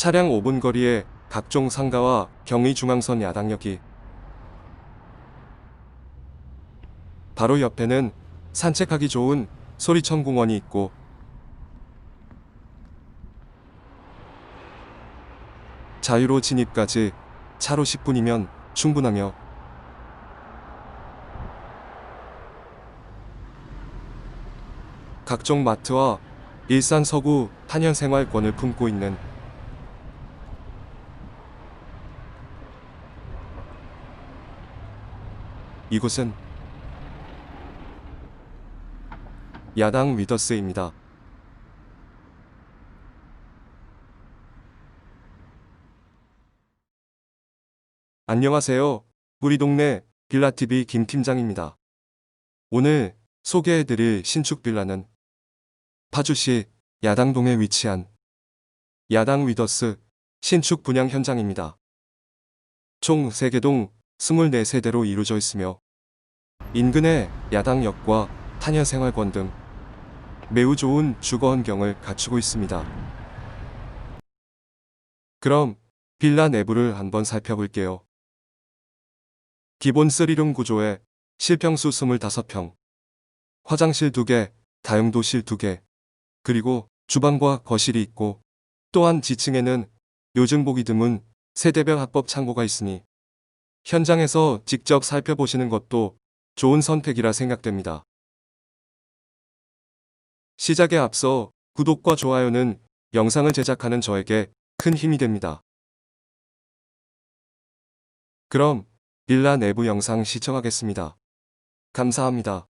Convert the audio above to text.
차량 5분 거리에 각종 상가와 경의중앙선 야당역이. 바로 옆에는 산책하기 좋은 소리천 공원이 있고. 자유로 진입까지 차로 10분이면 충분하며. 각종 마트와 일산 서구 탄현 생활권을 품고 있는 이곳은 야당 위더스입니다. 안녕하세요. 우리 동네 빌라TV 김 팀장입니다. 오늘 소개해드릴 신축 빌라는 파주시 야당동에 위치한 야당 위더스 신축 분양 현장입니다. 총 3개동 24세대로 이루어져 있으며 인근의 야당역과 탄현생활권 등 매우 좋은 주거 환경을 갖추고 있습니다. 그럼 빌라 내부를 한번 살펴볼게요. 기본 3룸 구조에 실평수 25평, 화장실 2개, 다용도실 2개, 그리고 주방과 거실이 있고 또한 지층에는 요즘 보기 드문 세대별 합법 창고가 있으니 현장에서 직접 살펴보시는 것도 좋은 선택이라 생각됩니다. 시작에 앞서 구독과 좋아요는 영상을 제작하는 저에게 큰 힘이 됩니다. 그럼 빌라 내부 영상 시청하겠습니다. 감사합니다.